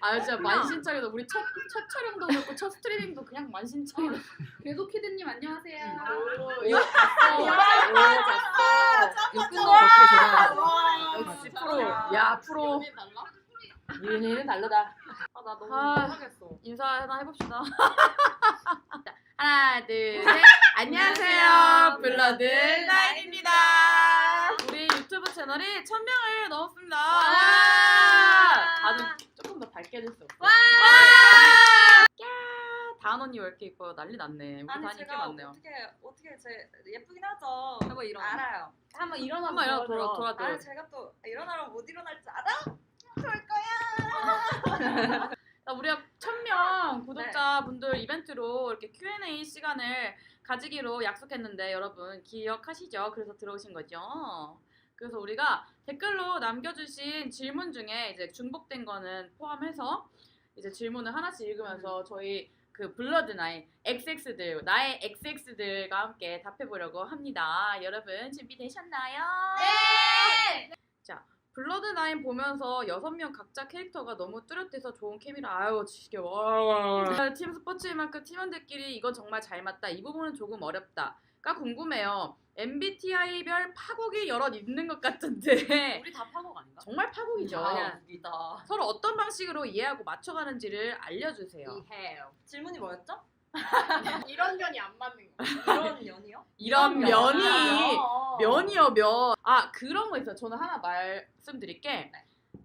아 진짜 만신창이다. 우리 첫, 첫 촬영도 그렇고 첫 스트리밍도 그냥 만신창이다. 궤도 키드님 안녕하세요. 이거 봤어. 이거 끈거 어떻게 저러나. 역시 프로. 야 프로. 유인이는 다르다. 아, 나 너무 아. 못하겠어. 인사 하나 해봅시다. 자, 하나, 둘, 셋. 안녕하세요. 블러드 나인입니다. 유튜브 채널이 1000명을 넘었습니다. 다들 조금 더 밝게 해줄 수 없어. 와! 야! 다은 언니 왜 이렇게 이뻐요? 난리 났네. 우리 아니 다은 제가 많네요. 어떻게 어떻게 제 예쁘긴 하죠. 한번 일어나. 알아요. 한번 일어나 한번 일어나 돌아 돌아 아 돌아. 제가 또 일어나면 못 일어날 줄 알아? 그럴 거야. 자, 우리가 1000명 구독자분들 이벤트로 이렇게 Q&A 시간을 가지기로 약속했는데 여러분 기억하시죠? 그래서 들어오신 거죠. 그래서 우리가 댓글로 남겨주신 질문 중에 이제 중복된 거는 포함해서 이제 질문을 하나씩 읽으면서 저희 그 블러드 나인 XX들 나의 XX들과 함께 답해보려고 합니다. 여러분 준비되셨나요? 네. 자 블러드 나인 보면서 여섯 명 각자 캐릭터가 너무 뚜렷해서 좋은 케미라 아유 지겨워. 팀 스포츠만큼 팀원들끼리 이건 정말 잘 맞다. 이 부분은 조금 어렵다.가 궁금해요. MBTI별 파국이 여럿 있는 것 같은데 우리 다 파고 아닌가? 정말 파국이죠. 아니야 우리다. 서로 어떤 방식으로 이해하고 맞춰가는지를 알려주세요. 이해요. 질문이 뭐였죠? 이런 견이 안 맞는 거. 이런 연이요? 이런 면이 어. 면이요 면. 아 그런 거 있어요. 저는 하나 말씀드릴게.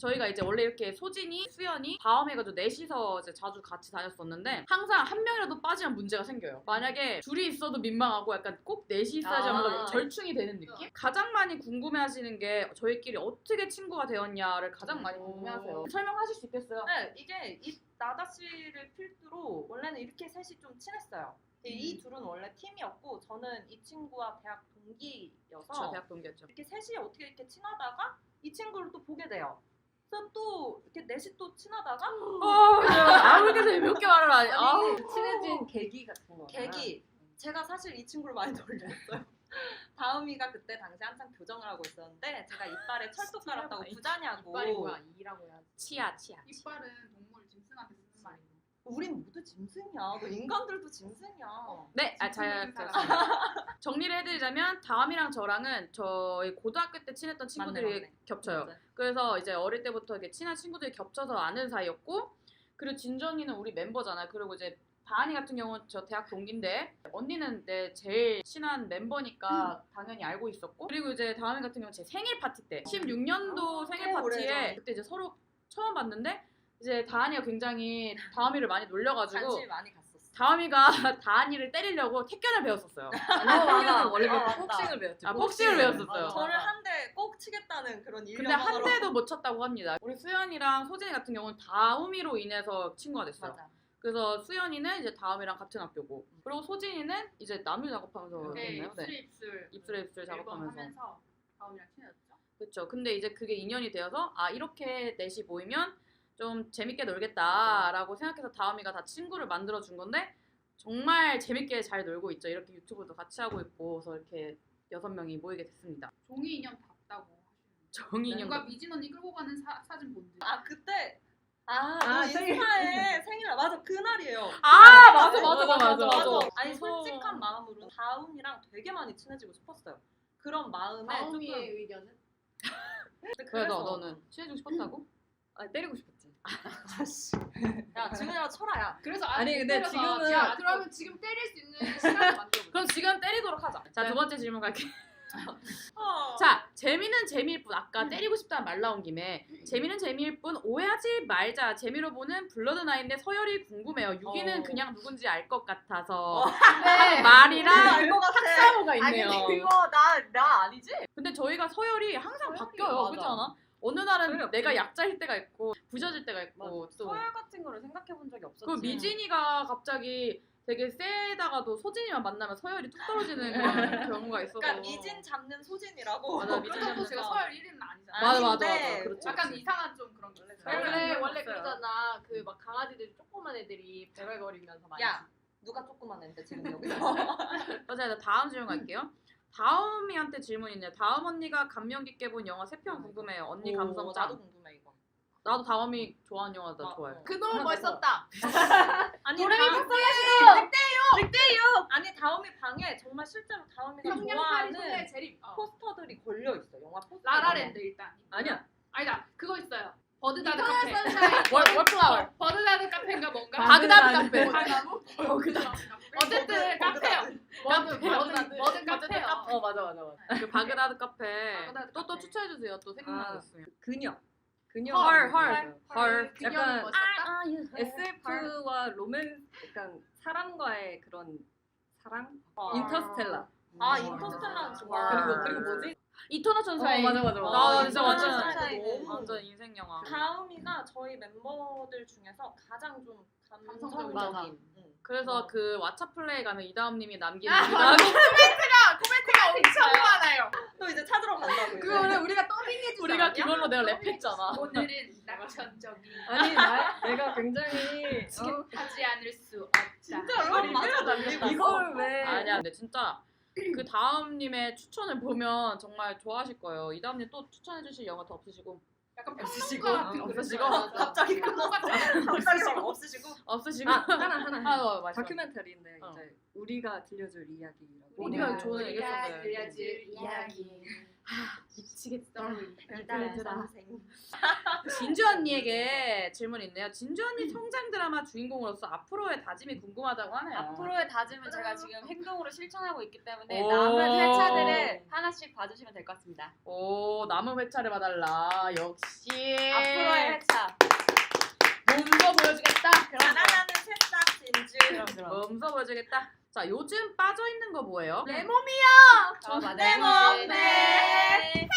저희가 이제 원래 이렇게 소진이, 수연이 다음 해가지고 넷이서 이제 자주 같이 다녔었는데 항상 한 명이라도 빠지면 문제가 생겨요. 만약에 둘이 있어도 민망하고 약간 꼭 넷이 있어야지 아. 하면서 절충이 되는 느낌? 가장 많이 궁금해하시는 게 저희끼리 어떻게 친구가 되었냐를 가장 많이 궁금해하세요. 설명하실 수 있겠어요? 네 이게 이 나다 씨를 필두로 원래는 이렇게 셋이 좀 친했어요. 이 음. 둘은 원래 팀이었고 저는 이 친구와 대학 동기여서 저 대학 동기였죠. 이렇게 셋이 어떻게 이렇게 친하다가 이 친구를 또 보게 돼요. 그래서 또 이렇게 넷이 또 친하다가 아, 왜 이렇게 재미없게 말을 하니? 아우. 친해진 계기 같은 거. 계기 제가 사실 이 친구를 많이 놀렸어요. 다음이가 그때 당시 한창 교정을 하고 있었는데 제가 이빨에 철도 깔았다고 부자냐고 이빨이 뭐야? 이라고 해야지. 치아 치아. 이빨은 동물 짐승한테 쓰는 말이고 우린 모두 짐승이야. 너 인간들도 짐승이야. 네, 아, 잘 들었습니다. 정리를 해드리자면 다음이랑 저랑은 저희 고등학교 때 친했던 친구들이 맞네, 맞네. 겹쳐요. 맞아. 그래서 이제 어릴 때부터 이렇게 친한 친구들이 겹쳐서 아는 사이였고 그리고 진전이는 우리 멤버잖아요. 그리고 이제 다한이 같은 경우는 저 대학 동기인데 언니는 내 제일 친한 멤버니까 당연히 알고 있었고 그리고 이제 다음이 같은 경우는 제 생일 파티 때 16년도 생일 꽤 파티에 오래전. 그때 이제 서로 처음 봤는데 이제 다한이가 굉장히 다음이를 많이 놀려가지고 관심이 많이 갔었어. 다음이가 다한이를 때리려고 태견을 배웠었어요. 맞아. 원래 어, 맞다. 복싱을 배웠지. 아, 복싱을 배웠었어요. 맞아. 저를 한 대 꼭 치겠다는 그런 근데 일념으로 한 대도 못 쳤다고 합니다. 우리 수연이랑 소진이 같은 경우는 다음이로 인해서 친구가 됐어요. 맞아. 그래서 수연이는 이제 다음이랑 같은 학교고 그리고 소진이는 이제 남유 작업하면서 네, 했나요? 네. 입술 입술 입술에 입술 앨범 작업하면서 하면서 다음이랑 친해졌죠. 그렇죠. 근데 이제 그게 인연이 되어서 아 이렇게 넷이 모이면 좀 재밌게 놀겠다라고 생각해서 다음이가 다 친구를 만들어 준 건데 정말 재밌게 잘 놀고 있죠. 이렇게 유튜브도 같이 하고 있고 그래서 이렇게 여섯 명이 모이게 됐습니다. 종이 인형 답다고 하시는. 정인형 누가 미진 언니 끌고 가는 사, 사진 본지. 아 그때 아, 아, 너 생일. 인스타에 생일 맞아 그날이에요. 아 맞아 맞아 맞아 맞아 맞아. 맞아. 아니 솔직한 마음으로 다운이랑 되게 많이 친해지고 싶었어요. 그런 마음에 다음이의 조금 의견은? 그래서 너는 친해지고 싶었다고? 아 때리고 싶었지. 아씨 야 지금이라도 쳐라야. 그래서 아니, 근데 때려서 지금은 야, 아직도- 그러면 지금 때릴 수 있는 시간을 만들어. 그럼 지금 때리도록 하자. 자, 네. 두 번째 질문 갈게. 어. 자, 재미는 재미일 뿐. 아까 때리고 싶다는 말 나온 김에 재미는 재미일 뿐 오해하지 말자. 재미로 보는 블러드 나인데 서열이 궁금해요. 유기는 어. 그냥 누군지 알 것 같아서 네. 말이랑 알것 같아. 학사모가 아니 있네요. 근데 그거 나 나 아니지? 근데 저희가 서열이 항상 서열이 바뀌어요. 맞아. 그렇지 않아? 어느 날은. 내가 약자일 때가 있고 부셔질 때가 있고 또 서열 같은 거를 생각해 본 적이 없었지. 그 미진이가 갑자기 되게 세다가도 소진이만 만나면 서열이 뚝 떨어지는 그런 경우가 있어서 그러니까 미진 잡는 소진이라고. 맞아, 미진 그렇다고 잡는 제가 거. 서열 1위는 아니잖아. 맞아 맞아 아닌데 맞아 그렇죠. 약간 이상한 좀 그런 게 있어요. 원래 원래. 그러잖아. 그 막 강아지들이 조그만 애들이 베글거리면서 많이. 야 누가 조그만 애인데 지금 여기서. 맞아요. 다음 질문 갈게요. 다음이한테 질문이네요. 다음 언니가 감명 깊게 본 영화 세 편 궁금해요. 언니 감성 짱. 나도 궁금해 이거. 나도 다음이 좋아하는 영화 나 어, 좋아해. 어. 그 너무 멋있었다. 아니 도레미 다음- 늑대요. 아니 다음이 방에 정말 실제로 다음이가 성냥팔이 손에 좋아하는 제립. 어. 포스터들이 걸려 있어. 영화 포스터. 라라랜드 일단. 아니야. 아니다. 그거 있어요. 버드다드 이터널 카페. 선샤인. 월 월플라워. 버드다드 카페인가 뭔가? 바그다드 카페. 바그나무? 어쨌든 카페요. 뭐든 뭐든 뭐든 카페요. 어 맞아 맞아 맞아. 그 바그다드 카페. 바그다드 또 또 카페. 추천해 주세요. 또 아. 거 있으면. 그녀. 그녀. 헐, 헐, 헐. 그녀는 약간. SF와 로맨 약간 사람과의 그런 사랑? 아. 인터스텔라. 아 인터스텔라는 좋아. 그리고 그리고 뭐지? 이터널 천사인. 어, 맞아, 맞아, 맞아. 나 아, 진짜 이터널 완전 선샤인 너무 완전 인생 영화. 다음이가 저희 멤버들 중에서 가장 좀 감성적인. 감성적인. 응. 그래서 그 왓챠 플레이 가면 이다음님이 남긴 아, 이다음 코멘트가 엄청 많아요. 또 이제 찾으러 간다고. 그거를 우리가 더빙해 주지 우리가? 그걸로 내가 랩했잖아. 오늘은 낙천적인 아니 나, 내가 굉장히 어, 지급하지 않을 수 없다. 진짜로? 맞아, 남겼다. 이걸 왜 아니야, 근데 진짜 그 다음님의 추천을 보면 정말 좋아하실 거예요. 이다음님 또 추천해 주실 영화 더 없으시고 약간 없으시고, 거 없으시고. 맞아. 갑자기 끊었어. 지금 없으시고. 없으시고 아 하나 하나 아, 어, 맞아. 다큐멘터리인데 어. 이제 우리가 들려줄 이야기라고 우리가 좋은 얘기했었는데. 들려줄 이야기. 미치겠다. 별달 선생. 진주 언니에게 질문 있네요. 진주 언니 성장 드라마 주인공으로서 앞으로의 다짐이 궁금하다고 하네요. 앞으로의 다짐은 제가 지금 행동으로 실천하고 있기 때문에 오. 남은 회차들을 하나씩 봐주시면 될 것 같습니다. 오 남은 회차를 봐달라. 역시 앞으로의 회차. 몸소 보여주겠다. 가난하는 새싹 진주. 그럼 그럼. 몸소 보여주겠다. 자 요즘 빠져 있는 거 뭐예요? 내 몸이요. 어. 내 몸, 네.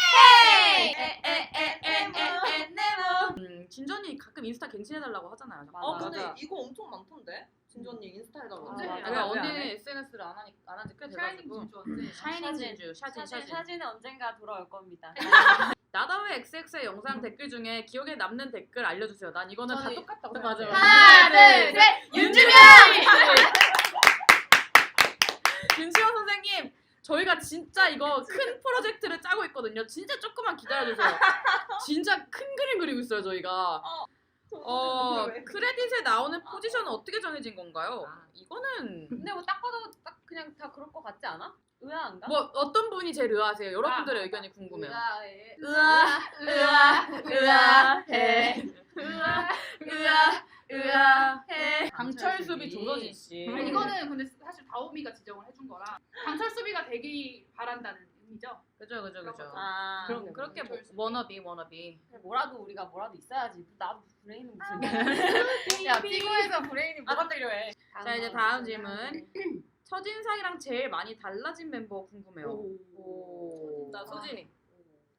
음, 진주 언니 가끔 인스타 갱신해달라고 하잖아요. 맞아. 어 근데. 이거 엄청 많던데. 진주 언니 인스타 해달라고. 언제 맞아. 그러니까 왜, 언니는 안 해? SNS를 안 하니 안 한지 꽤 샤이닝 돼가지고. 진주 언제? 샤이닝 사진. 진주 사진, 사진. 사진은 언젠가 돌아올 겁니다. 나다웨 XX의 영상 댓글 중에 기억에 남는 댓글 알려주세요. 난 이거는 다 저는- 똑같다고 맞아. 맞아. 하나, 둘, 셋. 선생님, 저희가 진짜 이거 큰 프로젝트를 짜고 있거든요. 진짜 조금만 기다려주세요. 진짜 큰 그림 그리고 있어요, 저희가. 어, 크레딧에 나오는 포지션은 어떻게 정해진 건가요? 아. 이거는 근데 뭐 딱 봐도 딱 그냥 다 그럴 것 같지 않아? 의아한가? 뭐 어떤 분이 제일 의아하세요? 여러분들의 아, 의견이 궁금해요. 의아해. 의아, 의아, 의아해. 의아, 의아, 의아해. 강철수비 조서진 씨. 아, 이거는 근데 사실 다오미가 지정을 해준 거라 강철수비가 되기 바란다는 의미죠. 그죠, 그죠, 그죠. 아, 그럼요. 그렇게 뭐. 워너비, 워너비. 뭐라도 우리가 뭐라도 있어야지. 나도 브레인은 무슨. 야 피고에서 브레인이 뭐가 필요해? 자, 이제 다음 질문. 첫인상이랑 제일 많이 달라진 멤버 궁금해요. 오. 나 소진이.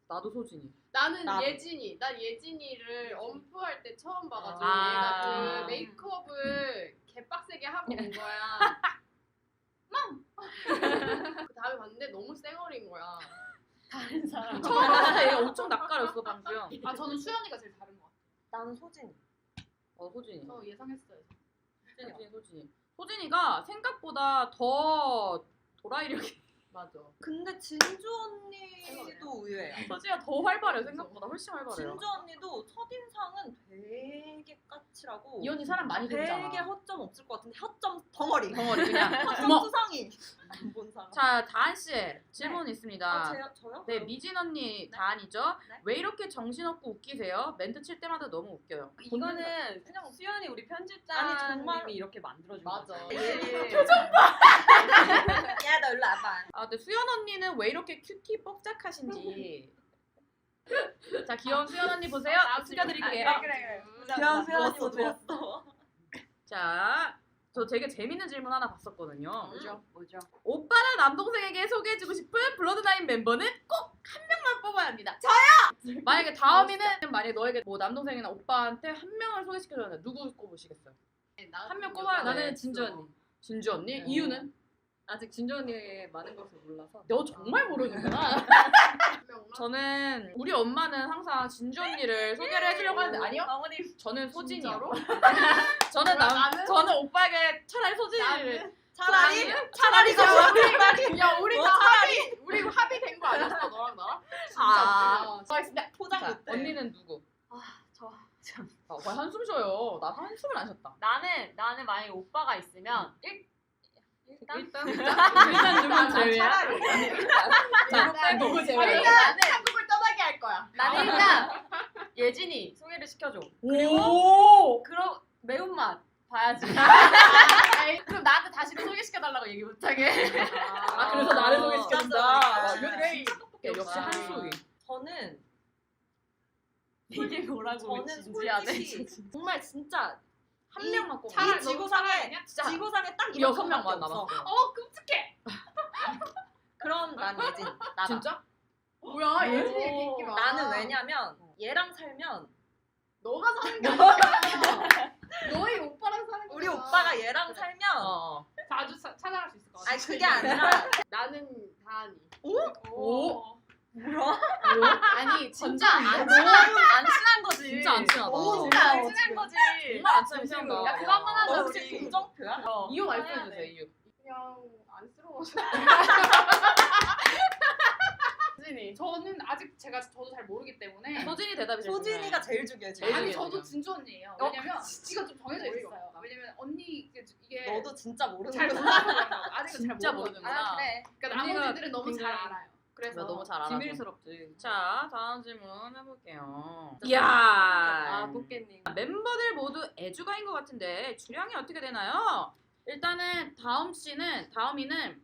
나도 소진이. 나는 나도. 예진이. 나 예진이를 엄프할 때 처음 봐가지고 아. 얘가 그 메이크업을 개빡세게 하고 온 거야. 멍! 그 다음에 봤는데 너무 쌩얼인 거야. 다른 사람. 처음 봤을 때 얘가 엄청 낯가렸어, 방수영. 아 저는 수연이가 제일 다른 것 같아. 나는 소진이. 어, 소진이. 저 예상했어요. 소진이, 소진이. 소진이가 생각보다 더 도라이력이. 맞아. 근데 진주 언니도 의외야. 소진이가 더 활발해요, 생각보다. 훨씬 활발해요. 진주 언니도 첫인상은 되게 까칠하고 이 언니 사람 많이 되게 들잖아. 허점 없을 것 같은데 허점 덩어리. 덩어리 그냥. 허점 구멍. 투성이. 안본 사람. 자, 다한 씨 질문 있습니다. 아, 제요? 저요? 네, 미진 언니 다한이죠. 네. 왜 이렇게 정신없고 웃기세요? 멘트 칠 때마다 너무 웃겨요. 이거는 그냥 수연이 우리 편집자님이 이렇게 만들어준 맞아. 거죠. 야, 너 일로 와봐. 아, 근데 수연 언니는 왜 이렇게 큐티 뻑짝하신지. 자, 귀여운 수연 언니 보세요. 숙여드릴게요. 아, 그래 그래. 귀여운 수연 언니 누웠어. 자, 저 되게 재밌는 질문 하나 봤었거든요. 뭐죠? 뭐죠? 오빠나 남동생에게 소개해주고 싶은 블러드나인 member는 꼭 한 명만 뽑아야 합니다. 저요! 만약에 다음이는 만약에 너에게 뭐 남동생이나 오빠한테 한 명을 소개시켜줬는데 누구 꼽으시겠어요? 한 명 꼽아야 돼. 나는 진주 언니. 진주 언니? 네. 이유는? 아직 진주 언니의 많은 것을 몰라서. 너 정말 모르는구나. 저는 우리 엄마는 항상 진주 언니를 소개를 해주려고 하는데 아니요. 어머니 저는 소진이요. 저는 남 나는? 저는 오빠에게 차라리 소진이를 차라리 차라리 소진이. 야 우리 다 합의 우리 합의된 거 아니었어 너랑 나랑? 아, 어, 수고하셨습니다. 포장 자, 못해. 언니는 누구? 저 아, 거의 한숨 쉬어요. 나 한숨을 안 쉬었다. 나는 나는 만약에 오빠가 있으면 일 일단 일단 일단 누군 제외야? 자, 누구 아니, 제외야? 나는 한국을 떠나게 할 거야. 나는 일단 예진이 소개를 시켜줘. 오. 그럼 매운맛 봐야지. 아이, 그럼 나한테 다시 소개시켜달라고 얘기 못하게. 아 그래서 나를 소개시켜준다. 와, 아, 그래. 역시 아. 한숨이. 저는 이게 뭐라고 저는 진지하네. 솔직히 정말 진짜 한 이- 명만 꼽아. 차라리 이 너무 지구상에? 진짜 지구상에 딱 여섯 명만 없어. 남았어. 어 끔찍해. 그럼 난 예진. 나다. 진짜? 뭐야 왜? 예진이 얘기 인기 많아. 나는 왜냐면 얘랑 살면 너가 사는 게 아니야. 너희 오빠랑 사는 거야. 우리 오빠가 얘랑 살면 어. 어. 자주 차- 찾아갈 수 있을 것 같아. 아니 그게 아니라 나는 다한이. 오? 아니 진짜 안안 친한 안 친한 거지. 진짜 안 친하다. 오, 진짜 안 어, 친한 지금. 거지. 정말 안 친하다. 야, 그거 한 번 하자, 너 우리. 혹시 동정표야? 어. 이유 해야 말씀해 주세요. 돼. 이유. 그냥 안쓰러워서. 예진이. 저는 아직 제가 저도 잘 모르기 때문에. 소진이 대답이 제일 소진이가 제일 중요해. 제일 아니. 저도 진주 언니예요. 어? 왜냐면 이거 좀 정해져 있어요. 왜냐면 언니 이게, 이게 너도 진짜 모르는 잘 거야. 몰라서 그런 아직은 진짜 잘 모르거든요. 모르는구나. 아 그래. 그러니까 나머지들은 너무 잘 굉장히- 알아요. 그래서 나 너무 잘 알아. 비밀스럽지. 자, 다음 질문 해볼게요. 아, 이야. 꽃게님. 멤버들 모두 애주가인 것 같은데 주량이 어떻게 되나요? 일단은 다음 씨는 다음이는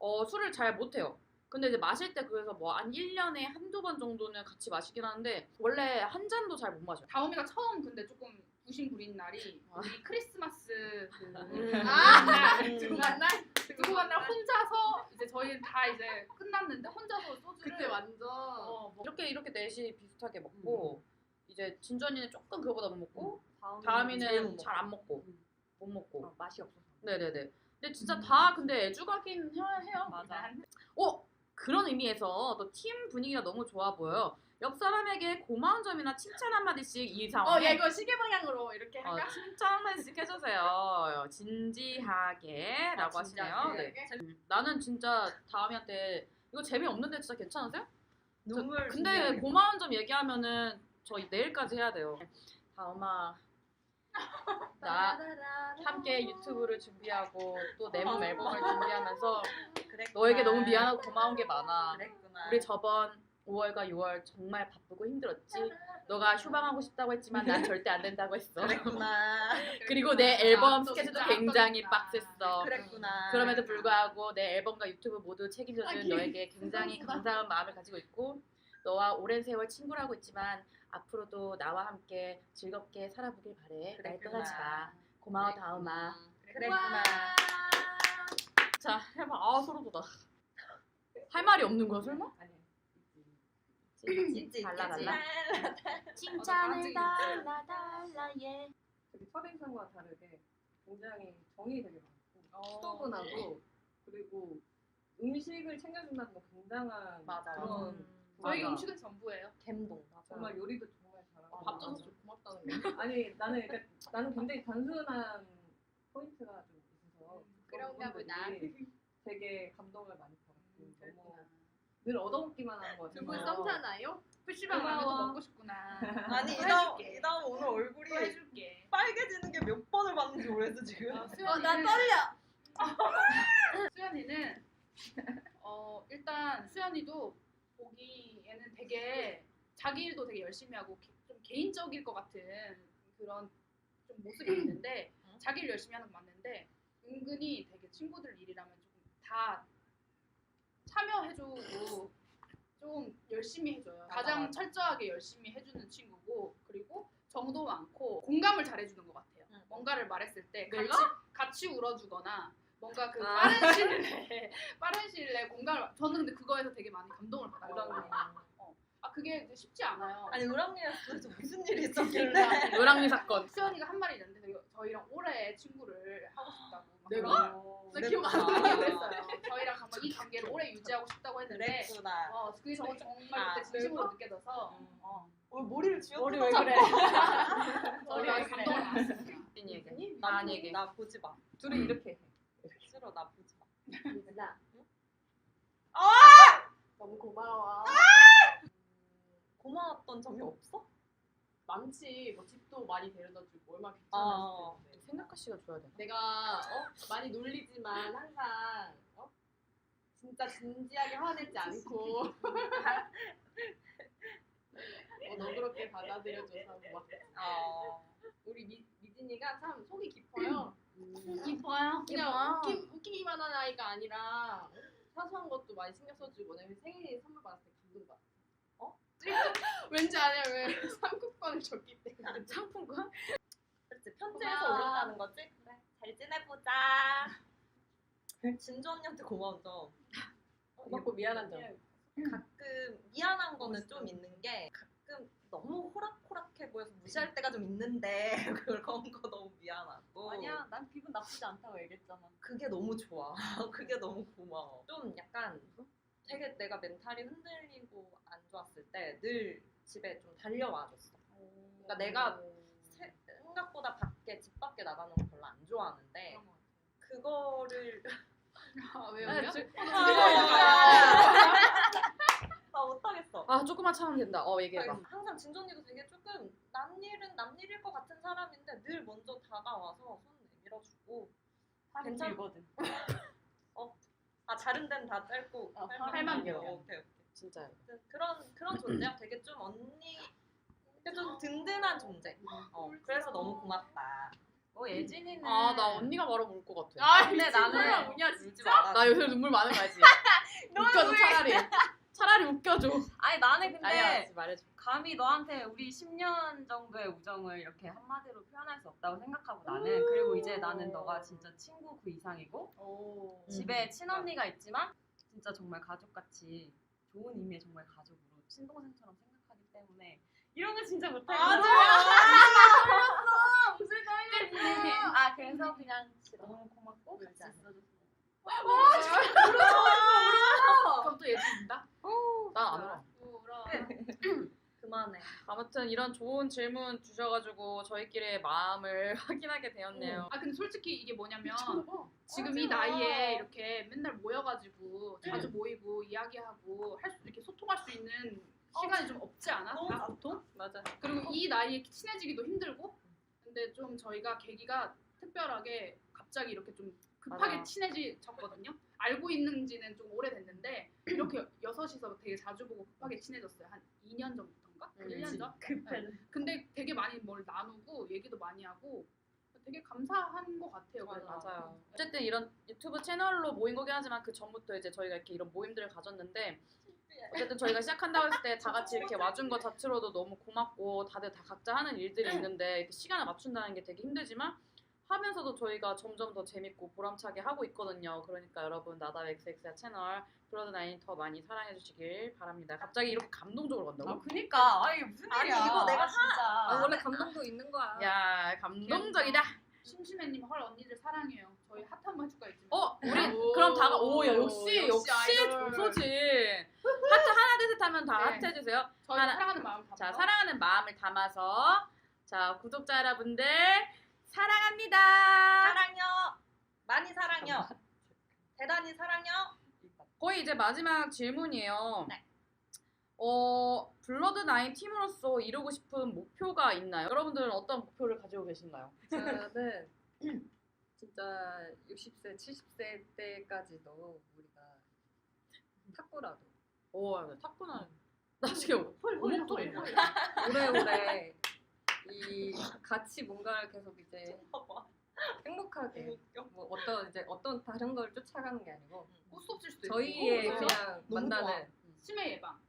어, 술을 잘 못해요. 근데 이제 마실 때 그래서 뭐 한 1년에 한두 번 정도는 같이 마시긴 하는데 원래 한 잔도 잘 못 마셔요. 다음이가 처음 근데 조금 부심 부린 날이 우리 크리스마스 그 음. 아, 날 음. 날? 간날 혼자서 이제 저희는 다 이제 끝났는데 혼자서 소주를 그때 완전 어, 뭐 이렇게 이렇게 넷이 비슷하게 먹고 이제 진전이는 조금 그거보다 못 먹고 못 다음이는. 잘 안 먹고 음. 못 먹고 어, 맛이 없어서. 네네네. 근데 진짜 다 근데 애주가긴 해- 해요. 맞아. 어 그런 의미에서 또 팀 분위기가 너무 좋아 보여요. 옆 사람에게 고마운 점이나 칭찬 한 마디씩 이 어, 상황에 야 이거 시계 방향으로 이렇게 어, 할까? 칭찬 한 마디씩 해주세요. 진지하게라고 아, 하시네요. 네. 음, 나는 진짜 다음이한테 이거 재미 없는데 진짜 괜찮으세요? 저- 눈물. 근데. 고마운 점 얘기하면은 저희 내일까지 해야 돼요. 다음아 나 함께 유튜브를 준비하고 또 내몸 앨범을 준비하면서 그랬구나. 너에게 너무 미안하고 고마운 게 많아. 그랬구나. 우리 저번 5월과 6월 정말 바쁘고 힘들었지. 너가 휴방하고 싶다고 했지만 난 절대 안 된다고 했어. 그랬구나. 그리고 내 앨범 아, 또 스케줄도 진짜 굉장히. 빡셌어. 그랬구나. 그럼에도 불구하고 내 앨범과 유튜브 모두 책임져준 아니, 너에게 굉장히. 감사한 마음을 가지고 있고 너와 오랜 세월 친구라고 했지만 앞으로도 나와 함께 즐겁게 살아보길 바래. 날. 떠나지 마. 고마워 다음아. 그랬구나. 자 해봐. 아 소름 돋아. 할 말이 없는 거야 설마? 있지. 달라. 달라. 칭찬을 달라, 달라 예. 첫인상과 다르게 굉장히 정이 되게 많고 어. 수도분하고 그리고 음식을 챙겨준다는 거 굉장한 맞아. 그런 음. 저희 맞아. 음식은 전부예요. 감 정말 요리도 정말 잘하고 아, 밥 줘서 좀 고맙다는 거. 아니 나는 그러니까 나는 굉장히 단순한 포인트가 좀 있어서 그런 그런가 보다. 되게 감동을 많이 받았고 음, 너무. 늘 얻어먹기만 하는 것 같아요. 두분 썸 타나요? PC방 안에도 고마워. 먹고 싶구나. 아니 또 이다음 해줄게. 이다음 오늘 얼굴이 또 해줄게. 빨개지는 게 몇 번을 봤는지 모르겠어 지금. 어, 수연이는 수연이는 어 일단 수연이도 보기에는 되게 자기 일도 되게 열심히 하고 개- 좀 개인적일 것 같은 그런 좀 모습이 있는데 자기 일 열심히 하는 건 맞는데 은근히 되게 친구들 일이라면 조금 다 참여해주고 좀 열심히 해줘요. 맞아, 가장. 철저하게 열심히 해주는 친구고 그리고 정도 많고 공감을 잘해주는 것 같아요. 응. 뭔가를 말했을 때 내가? 같이 같이 울어주거나 뭔가 그 아. 빠른 시일 내에 빠른 시일 내에 공감을 저는 근데 그거에서 되게 많이 감동을 받았거든요. 아 그게 쉽지 않아요. 아니 우랑이었어 무슨 일이 있었길래? 노랑니 사건. 수연이가 한 말이 있는데 저희- 저희랑 올해 친구를 하고 싶다고 막 내가? 기억 안. 나게 됐어요. 저희랑 한번 이 관계를 오래 유지하고 싶다고 했는데 그랬구나. 어 그게 저 정말 아, 그때 진심으로 느껴져서 어 오늘 머리를 쥐어 머리 왜 그래? 저희가 왜 그래? 감동을 받았어요. 진이에게. 나, 난 얘기. 나 보지 마. 둘이 이렇게 해. 싫어 나 보지 마. 나 너무 고마워. 고마웠던 점이 없어? 많지. 뭐 집도 많이 데려다주고 얼마나 어. 귀찮았을 텐데. 생각할 시간 줘야 돼. 내가 어? 많이 놀리지만 항상 어? 진짜 진지하게 화내지 않고 어, 너그럽게 받아들여줘서 막 어. 우리 미, 미진이가 참 속이 깊어요. 이뻐요. 그냥 웃기, 웃기기만 한 아이가 아니라 사소한 것도 많이 신경 써주고 내가 생일 선물 받았을 때 감동받았어. 어? 왠지 아냐 왜 상품권을 줬기 때문에. 상품권? 그렇지 편지에서 고마워. 오렸다는 거지? 그래 잘 지내보자 진주 언니한테 고마운 점 고맙고 미안한 점. 가끔 미안한 거는 좀 있는 게 가끔 너무 호락호락해 보여서 무시할 때가 좀 있는데 그런 거 너무 미안하고 아니야, 난 기분 나쁘지 않다고 얘기했잖아. 그게 너무 좋아 그게 너무 고마워 좀 약간 되게 내가 멘탈이 흔들리고 안 좋았을 때 늘 집에 좀 달려와줬어 그러니까 내가 세- 생각보다 밖에 집 밖에 나가는 거 별로 안 좋아하는데 그거를 아, 왜요? 아, 왜요? 나 못하겠어 아 조금만 참으면 된다. 어 얘기해봐. 항상 진주 언니도 되게 조금 남 일은 남 일일 것 같은 사람인데 늘 먼저 다가와서 손 내밀어주고 팔이 괜찮- 길거든. 아 자른 데는 다 짧고 어, 팔만 팔만 길어. 길어. 오케이 오케이 진짜. 아무튼 그런 그런 존재야 되게 좀 언니 좀 든든한 존재 어, 그래서 너무 고맙다 뭐 예진이는. 아 나 언니가 말하면 울 것 같아. 아 근데 나는 우냐 울지 진짜? 나 요새 눈물 많은 거 알지? 웃겨줘 차라리. 차라리 웃겨줘. 아니 나는 근데 아니야 알지, 말해줘. 감히 너한테 우리 10년 정도의 우정을 이렇게 한마디로 표현할 수 없다고 생각하고 나는 그리고 이제 나는 너가 진짜 친구 그 이상이고 오. 집에 친언니가 있지만 진짜 정말 가족같이 좋은 의미의 정말 가족으로 친동생처럼 생각하기 때문에 이런 거 진짜 못해. 무슨 아 그래서 그냥 너무 고맙고 같이 울지 않아. 있어줘서. 그럼 또 예지 운다? 난안 울어. 울어. 그만해 아무튼 이런 좋은 질문 주셔가지고 저희끼리 마음을 확인하게 되었네요. 아 근데 솔직히 이게 뭐냐면. 지금 이 나이에 이렇게 맨날 모여가지고 자주 모이고 이야기하고 할 수 이렇게 소통할 수 있는 시간이 좀 없지 않아? 너무 다 보통? 맞아. 그리고 이 나이에 친해지기도 힘들고 근데 좀 저희가 계기가 특별하게 갑자기 이렇게 좀 급하게 맞아. 친해졌거든요. 알고 있는지는 좀 오래됐는데 이렇게 여섯이서 되게 자주 보고 급하게 친해졌어요. 한 2년 전부터인가? 음, 1년 전? 급해. 근데 되게 많이 뭘 나누고 얘기도 많이 하고 되게 감사한 것 같아요. 그래서. 맞아요. 어쨌든 이런 유튜브 채널로 모인 거긴 하지만 그 전부터 이제 저희가 이렇게 이런 모임들을 가졌는데 어쨌든 저희가 시작한다고 했을 때 다 같이 이렇게 와준 것 자체로도 너무 고맙고 다들 다 각자 하는 일들이 있는데 이렇게 시간을 맞춘다는 게 되게 힘들지만 하면서도 저희가 점점 더 재밌고 보람차게 하고 있거든요. 그러니까 여러분 나다 XX야 채널 브로드나인 더 많이 사랑해 주시길 바랍니다. 갑자기 이렇게 감동적으로 아 간다고? 그니까 아 이게 무슨 아니, 일이야? 이거 내가 아, 진짜. 아, 원래 감동도 있는 거야. 야 감동적이다. 심심해님 헐 언니들 사랑해요. 저희 핫 한번 해줄까 했지만. 어 우리 오, 그럼 다가 오야 역시 역시 역시 아이돌. 조소진 하트 하나 둘셋 하면 다 네. 하트 해주세요. 저희 하나- 사랑하는 마음 담아. 자 사랑하는 마음을 담아서 자 구독자 여러분들 사랑합니다. 사랑요 많이 사랑요 대단히 사랑요 거의 이제 마지막 질문이에요. 네. 어 블러드 나인 팀으로서 이루고 싶은 목표가 있나요? 여러분들은 어떤 목표를 가지고 계신가요? 저는 진짜 60세, 70세 때까지도 우리가 탁구라도 오 탁구는 나 지금 오목소리 오래오래 이 같이 뭔가를 계속 이제 행복하게 웃겨. 뭐 어떤 이제 어떤 다른 걸 쫓아가는 게 아니고 꽃속질 수도 있고. 저희의 어, 그냥 너무 만나는 치매 예방.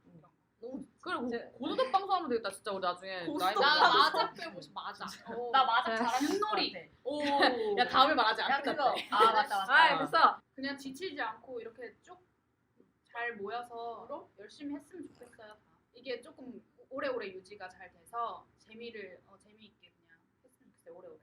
너무 그리고 이제- 고스톱 방송하면 되겠다 진짜 우리 나중에 나이 방송. 먹고. 맞아 빼고 싶어 맞아 나 맞아 네. 잘하는 윷놀이. 오. 야 다음에 말하지 야않 그거. 아 맞다 맞다. 아 됐어. 그냥 지치지 않고 이렇게 쭉 잘 모여서 열심히 했으면 좋겠어요. 다. 이게 조금 오래오래 유지가 잘 돼서 재미를 어, 재미있게 그냥 했으면 좋겠어요. 오래오래.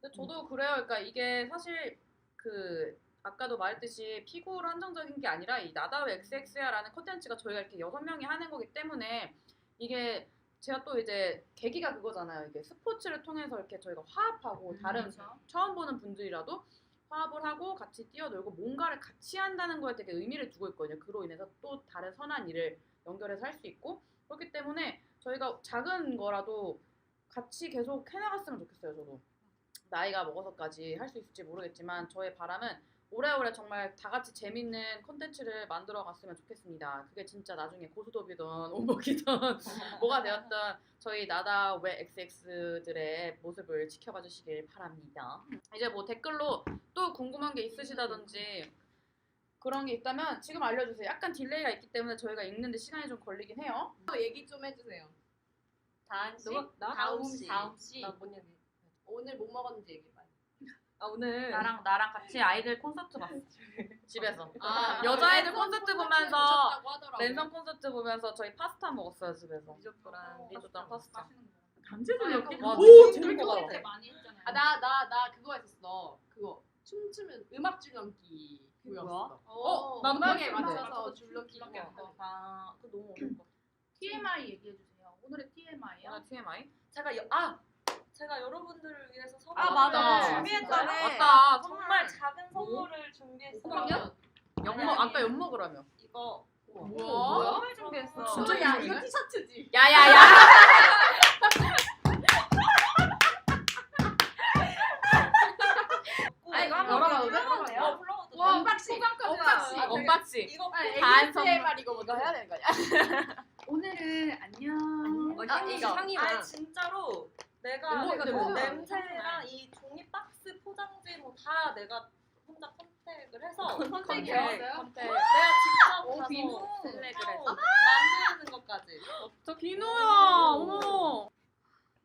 근데 저도 그래요. 그러니까 이게 사실 그 아까도 말했듯이 피구로 한정적인 게 아니라 이 나다우 XX야라는 콘텐츠가 저희가 이렇게 여섯 명이 하는 거기 때문에 이게 제가 또 이제 계기가 그거잖아요. 이게 스포츠를 통해서 이렇게 저희가 화합하고 다른 그렇죠. 처음 보는 분들이라도 화합을 하고 같이 뛰어놀고 뭔가를 같이 한다는 거에 되게 의미를 두고 있거든요. 그로 인해서 또 다른 선한 일을 연결해서 할 수 있고 그렇기 때문에 저희가 작은 거라도 같이 계속 해나갔으면 좋겠어요. 저도 나이가 먹어서까지 할 수 있을지 모르겠지만 저의 바람은 오래오래 정말 다 같이 재밌는 콘텐츠를 만들어 갔으면 좋겠습니다. 그게 진짜 나중에 고수톱이든 오목이든 뭐가 되었든 저희 나다 왜 XX들의 모습을 지켜봐 주시길 바랍니다. 이제 뭐 댓글로 또 궁금한 게 있으시다든지 그런 게 있다면 지금 알려주세요. 약간 딜레이가 있기 때문에 저희가 읽는데 시간이 좀 걸리긴 해요. 또 얘기 좀 해주세요. 다은 씨? 나? 다음 씨, 다음 씨. 얘기? 오늘 뭐 먹었는지 얘기해봐요. 아 오늘 나랑 나랑 같이 아이들 콘서트 봤어. 집에서. 아, 여자애들 콘서트 콘서트 보면서. 랜선 콘서트 보면서 저희 파스타 먹었어요 집에서. 리조또랑 리조또랑 파스타. 거. 감제들이었기? 아, 오 그거 재밌게 그거 봤어. 그때 많이 했잖아요. 아, 나, 나, 나 그거 했었어. 그거. 춤추면 음악 줄넘기. 뭐야? 그거였어. 어, 나도 음악에. 맞춰서 네. 줄넘기 줄넘기 거. 아, 그 너무 것 같아. TMI 얘기해 주세요. 오늘의 TMI요. 오늘 TMI? 제가 여, 아 제가 여러분들을 위해서 선물 아, 맞아. 준비했잖아요. 맞다. 정말. 작은 선물을 준비했어요. 그러면? 연먹 아까 연먹으라며. 이거 뭐야? 선물 준비했어. 진짜 야, 이거 이거 티셔츠지. 야야야. 아 이거 한번 열어봐도 돼? 어 불러봐도 돼. 와, 언박싱. 포장까지 언박싱. 나와요. 언박싱. 이거 단 ASMR 이거 이거 해야 되는 거 아니야? 오늘은 안녕. 안녕. 아 향이, 이거 향이랑. 아 진짜로 내가 이거 그 근데 냄새랑 이 종이 박스 포장지 뭐 다 내가 혼자 컨택을 해서 컨택이었어요? 컨택. 내가 직접 오, 가서 비누. 셀렉을 하고 해서. 만드는 것까지 저 비누야. 어머.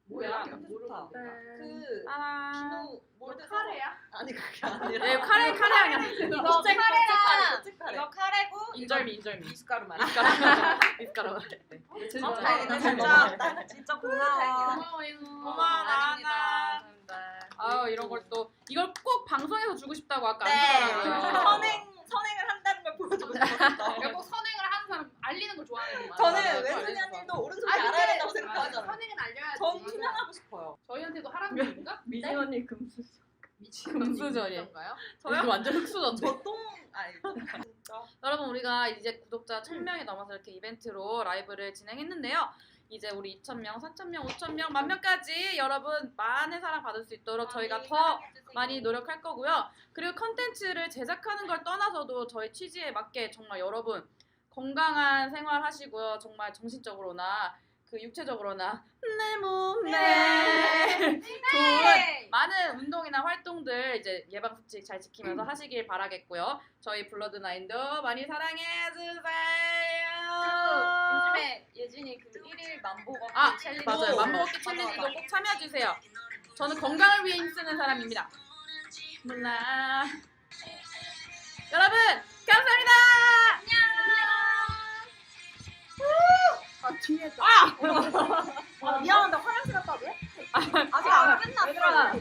뭐야? 이거 모르겠다. 네. 그 아. 비누 뭘 이거 뜯어? 카레야? 아니 그게 아니라 네, 카레 카레 아니야. 이거 카레랑. 이거 카레고 인절미 인절미. 미숫가루 말이야. 미숫가루. 미숫가루. 네. 진짜 아, 다행이다. 잘 진짜. 나 진짜 고마워. 고마워. 나나. 아유 이런 걸 또 이걸 꼭 방송에서 주고 싶다고 아까 네. 안 주더라고요. 선행 선행을 한다는 걸 보여주고 싶었어. 그러니까 꼭 알리는 걸 좋아하는 거 저는 맞아요. 왼손이 언니도 오른손이 아, 알아야 된다고 생각하잖아요. 선행은 알려야지. 전 투명하고 싶어요. 저희한테도 하라는 얘기인가? 미진 언니 금수. 금수저리. 건가요? 저요? 완전 흑수저인데. 저똥 아니 진짜. 여러분 우리가 이제 구독자 1000명이 넘어서 이렇게 이벤트로 라이브를 진행했는데요. 이제 우리 2,000명, 4,000명, 5,000명, 만 명까지 여러분 많은 사랑 받을 수 있도록 저희가 더 많이 노력할 거고요. 그리고 컨텐츠를 제작하는 걸 떠나서도 저희 취지에 맞게 정말 여러분 건강한 생활 하시고요. 정말 정신적으로나 그 육체적으로나 내 몸에 좋은 많은 운동이나 활동들 이제 예방 수칙 잘 지키면서 하시길 바라겠고요. 저희 블러드 나인도 많이 사랑해 주세요. 요즘에 예진이 그 1일 만보 걷기 아, 챌린지. 맞아요. 오. 만보걷기 챌린지도 꼭 참여해 주세요. 저는 건강을 위해 힘쓰는 사람입니다. 몰라. 여러분 감사합니다. 아 뒤에 또. 아! 아 미안하다 화장실 갔다 왜? 아, 아직 아, 안 끝났어. 얘들아.